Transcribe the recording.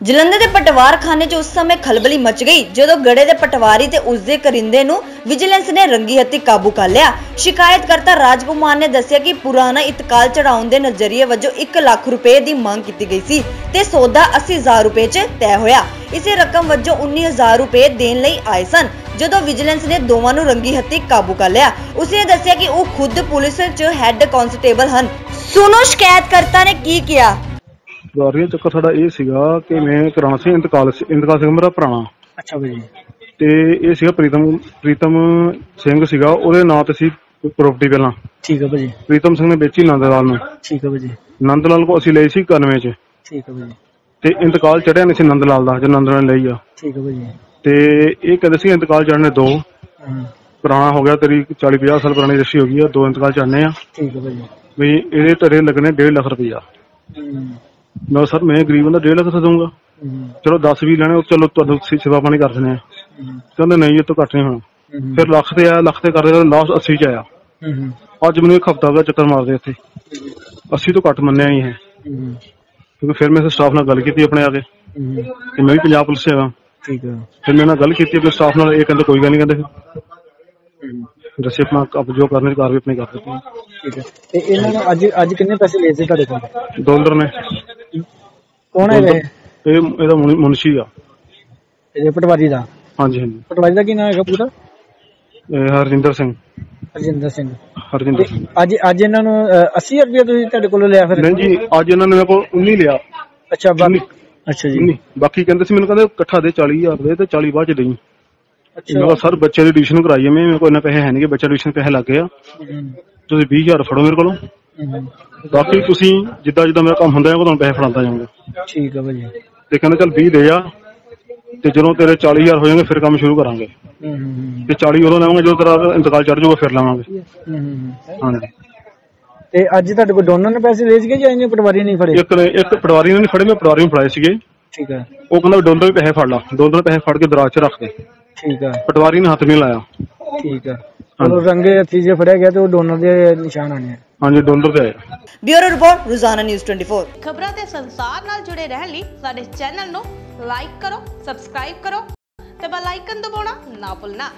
ਜਲੰਧਰ ਦੇ ਪਟਵਾਰਖਾਨੇ 'ਚ ਉਸ ਸਮੇਂ ਖਲਬਲੀ ਮਚ ਗਈ। ਜਦੋਂ ਗੜੇ ਦੇ ਪਟਵਾਰੀ ਤੇ ਉਸਦੇ ਕਰਿੰਦੇ ਨੂੰ ਵਿਜੀਲੈਂਸ ਨੇ ਰੰਗੀ ਹੱਥੀ ਕਾਬੂ ਕਰ ਲਿਆ। ਸ਼ਿਕਾਇਤਕਰਤਾ ਰਾਜਕੁਮਾਰ ਨੇ ਦੱਸਿਆ ਕਿ ਪੁਰਾਣਾ ਇਤਕਾਲ ਚੜਾਉਣ ਦੇ ਨਜ਼ਰੀਏ ਵਜੋਂ 1 ਲੱਖ ਰੁਪਏ ਦੀ ਮੰਗ ਕੀਤੀ ਗਈ ਸੀ ਤੇ ਸੌਦਾ 80000 ਰੁਪਏ 'ਚ ਤੈਅ ਹੋਇਆ। ਇਸੇ ਰਕਮ ਵਜੋਂ 19000 ਰੁਪਏ ਦੇਣ ਲਈ ਆਏ ਸਨ। ਜਦੋਂ ਵਿਜੀਲੈਂਸ ਨੇ ਦੋਵਾਂ ਨੂੰ ਰੰਗੀ ਹੱਥੀ ਕਾਬੂ ਕਰ ਲਿਆ, ਉਸਨੇ ਦੱਸਿਆ ਕਿ ਉਹ ਖੁਦ ਪੁਲਿਸ 'ਚ ਹੈੱਡ ਕਾਂਸਟੇਬਲ ਹਨ। ਸੁਣੋ ਸ਼ਿਕਾਇਤਕਰਤਾ ਨੇ ਕੀ ਕਿਹਾ। ਵਾਰੀਆ ਚੱਕਰ ਸਾਡਾ ਇਹ ਸੀਗਾ ਕਿ ਮੈਂ ਕਰਾਉਣਾ ਸੀ ਇੰਤਕਾਲ ਸੀ ਇੰਤਕਾਲ ਸਿੰਘ ਮੇਰਾ ਪੁਰਾਣਾ। ਅੱਛਾ ਭਾਜੀ ਤੇ ਇਹ ਸੀਗਾ ਪ੍ਰੀਤਮ ਪ੍ਰੀਤਮ ਸਿੰਘ ਸੀਗਾ ਉਹਦੇ ਨਾਂ ਤੇ ਸੀ ਪ੍ਰਾਪਰਟੀ ਪਹਿਲਾਂ। ਠੀਕ ਹੈ ਭਾਜੀ। ਪ੍ਰੀਤਮ ਸਿੰਘ ਨੇ ਵੇਚੀ ਨੰਦ ਲਾਲ ਨੂੰ। ਠੀਕ ਹੈ ਭਾਜੀ। ਨੰਦ ਲਾਲ ਕੋ ਅਸੀਂ ਲਈ ਸੀ 91 ਚ। ਠੀਕ ਹੈ ਭਾਜੀ। ਤੇ ਇੰਤਕਾਲ ਚੜਿਆ ਨਹੀਂ ਸੀ ਨੰਦ ਲਾਲ ਦਾ ਜੋ ਨੰਦ ਲਾਲ ਨੇ ਲਈ ਆ। ਠੀਕ ਹੈ ਭਾਜੀ। ਤੇ ਇਹ ਕਹਿੰਦੇ ਸੀ ਇੰਤਕਾਲ ਚੜਨੇ ਦੋ। ਪੁਰਾਣਾ ਹੋ ਗਿਆ ਤੇਰੀ 40 50 ਸਾਲ ਪੁਰਾਣੀ ਰਸ਼ੀ ਹੋ ਗਈ ਆ ਦੋ ਇੰਤਕਾਲ ਚੜਨੇ ਆ। ਠੀਕ ਹੈ ਭਾਜੀ। ਵੀ ਇਹਦੇ ਤੇਰੇ ਲੱਗਣੇ 1.5 ਲੱਖ ਰੁਪਈਆ। ਕਿਹਾ, ਸਰ ਮੈਂ ਗਰੀਬ ਬੰਦਾ 1.5 ਲੱਖ ਤੇ ਦਊਂਗਾ ਚਲੋ 10 ਵੀ ਲੈਣੇ ਉਹ ਚਲੋ ਤੁਹਾਨੂੰ ਸੇਵਾ ਪਾਣੀ ਕਰ ਦਿੰਦੇ ਆ। ਕਹਿੰਦੇ ਨਹੀਂ ਇਹ ਤੋਂ ਘੱਟ ਨਹੀਂ ਹੋਣਾ। ਫਿਰ ਲੱਖ ਤੇ ਆਇਆ ਲੱਖ ਤੇ ਕਰਦੇ ਲਾਸਟ 80 ਚ ਆਇਆ। ਅੱਜ ਮੈਨੂੰ ਇੱਕ ਹਫਤਾ ਹੋ ਗਿਆ ਚੱਕਰ ਮਾਰਦੇ ਇੱਥੇ। 80 ਤੋਂ ਘੱਟ ਮੰਨਿਆ ਨਹੀਂ ਹੈ। ਹੂੰ। ਕਿਉਂਕਿ ਫਿਰ ਮੈਂ ਸਟਾਫ ਨਾਲ ਗੱਲ ਕੀਤੀ ਆਪਣੇ ਆ ਕੇ। ਕਿ ਮੈਂ ਵੀ ਪੰਜਾਬ ਪੁਲਿਸ ਚ ਠੀਕ ਹੈ ਫਿਰ ਮੈਂ ਨਾਲ ਗੱਲ ਕੀਤੀ ਆਪਣੇ ਸਟਾਫ ਨਾਲ ਇਹ ਕਹਿੰਦੇ ਕੋਈ ਗੱਲ ਨਹੀਂ ਕਹਿੰਦੇ। ਜੱਸੇ ਆਪਣਾ ਆਪ ਜੋ ਕਰਨੇ ਕਾਰ ਵੀ ਆਪਣੀ ਕਰ ਦਿੱਤੀ। ਠੀਕ ਹੈ ਤੇ ਇਹਨਾਂ ਨੂੰ ਅੱਜ ਅੱਜ ਕਿੰਨੇ ਪੈਸੇ ਲਏ ਸੀ ਤੁਹਾਡੇ ਕੋਲ ਡਾਲਰ ਨੇ। ਕੌਣ ਹੈ ਇਹ? ਇਹ ਇਹਦਾ ਮੁਨ- ਮੁਨਸ਼ੀ ਆ। ਇਹਦੇ ਪਟਵਾਰੀ ਦਾ? ਹਾਂਜੀ ਹਾਂਜੀ। ਪਟਵਾਰੀ ਦਾ ਕੀ ਨਾਮ ਹੈਗਾ ਪੂਰਾ? ਇਹ ਹਰਜਿੰਦਰ ਸਿੰਘ। ਰਜਿੰਦਰ ਸਿੰਘ। ਹਰਜਿੰਦਰ ਸਿੰਘ। ਅੱਜ ਅੱਜ ਇਹਨਾਂ ਨੂੰ ਅ, 80 ਰੁਪਏ ਤੁਸੀਂ ਤੁਹਾਡੇ ਕੋਲੋਂ ਲਿਆ ਫਿਰ? ਨਹੀਂ ਜੀ ਅੱਜ ਇਹਨਾਂ ਨੇ ਮੇਰੇ ਕੋਲ 19 ਲਿਆ। ਅੱਛਾ ਬਾਕੀ ਉੱਨੀ। ਅੱਛਾ ਜੀ। 19 ਬਾਕੀ ਕਹਿੰਦੇ ਸੀ ਮੈਨੂੰ ਕਹਿੰਦੇ ਇਕੱਠਾ ਦੇ 40000 ਦੇ ਤੇ 40 ਬਾਅਦ ਚ ਦੇਈ। ਮੈਂ ਅੱਛਾ ਕਿਹਾ ਸਰ ਬੱਚੇ ਦੀ ਟਿਊਸ਼ਨ ਕਰਾਈ ਹੈ ਮੈਂ ਮੇਰੇ ਕੋਲ ਇੰਨਾ ਪੈਸੇ ਹੈ ਨਹੀਂ ਕਿ ਬੱਚਾ ਟਿਊਸ਼ਨ ਪੈਸੇ ਲੱਗ ਗਏ ਆ। ਹੂੰ, ਤੁਸੀਂ 20000 ਫੜੋ ਮੇਰੇ ਕੋਲੋਂ। ਬਾਕੀ ਤੁਸੀਂ ਜਿੱਦਾਂ ਜਿੱਦਾਂ ਮੇਰਾ ਕੰਮ ਹੁੰਦਾ ਹੈ ਉਹ ਤੁਹਾਨੂੰ ਪੈਸੇ ਫੜਾਉਂਦਾ ਜਾਵਾਂਗਾ ਠੀਕ ਹੈ ਭਾਜੀ। ਤੇ ਕਹਿੰਦੇ ਚੱਲ 20 ਦੇ ਜਾ ਤੇ ਜਦੋਂ ਤੇਰੇ 40000 ਹੋ ਜਾਣਗੇ ਫਿਰ ਕੰਮ ਸ਼ੁਰੂ ਕਰਾਂਗੇ। ਤੇ 40 ਉਦੋਂ ਲਾਵਾਂਗੇ ਜਦੋਂ ਤੇਰਾ ਇੰਤਕਾਲ ਚੜ ਜਾਊਗਾ ਫਿਰ ਲਾਵਾਂਗੇ। ਹਾਂਜੀ। ਤੇ ਅੱਜ ਤੁਹਾਡੇ ਕੋਲ ਦੋਨਾਂ ਨੇ ਪੈਸੇ ਲਏ ਸੀਗੇ ਜਾਂ ਇਹਨੇ ਪਟਵਾਰੀ ਨਹੀਂ ਫੜੇ? ਇੱਕ ਨੇ ਇੱਕ ਪਟਵਾਰੀ ਨੇ ਨਹੀਂ ਫੜੇ ਮੈਂ ਪਟਵਾਰੀ ਨੂੰ ਫੜਾਏ ਸੀਗੇ। ਠੀਕ ਹੈ ਉਹ ਕਹਿੰਦਾ ਵੀ ਡੋਲਰ ਵੀ ਪੈਸੇ ਫੜ ਲਾ। ਡੋਲਰ ਪੈਸੇ ਫੜ ਕੇ ਦਰਾਜ 'ਚ ਰੱਖ ਦੇ। ਠੀਕ ਹੈ ਪਟਵਾਰੀ ਨੇ ਹੱਥ ਨਹੀਂ ਲਾਇਆ। ਠੀਕ ਹੈ ਉਹ ਰੰਗੇ ਹੱਥੀ ਜੇ ਫੜਿਆ ਗਿਆ ਤੇ ਉਹ ਦੋਨਾਂ ਦੇ ਨਿਸ਼ਾਨ ਆਣੇ ਆ। ਹਾਂਜੀ ਡੋਲਰ ਤੇ ਆਇਆ ਬਿਊਰੋ ਰਿਪੋਰਟ ਰੋਜ਼ਾਨਾ ਨਿਊਜ਼ 24 ਖਬਰਾਂ ਤੇ ਸੰਸਾਰ ਨਾਲ ਜੁੜੇ ਰਹਿਣ ਲਈ ਸਾਡੇ ਚੈਨਲ ਨੂੰ ਲਾਈਕ ਕਰੋ ਸਬਸਕ੍ਰਾਈਬ ਕਰੋ ਤੇ ਬੈਲ ਆਈਕਨ ਦਬਾਉਣਾ ਨਾ ਭੁੱਲਣਾ।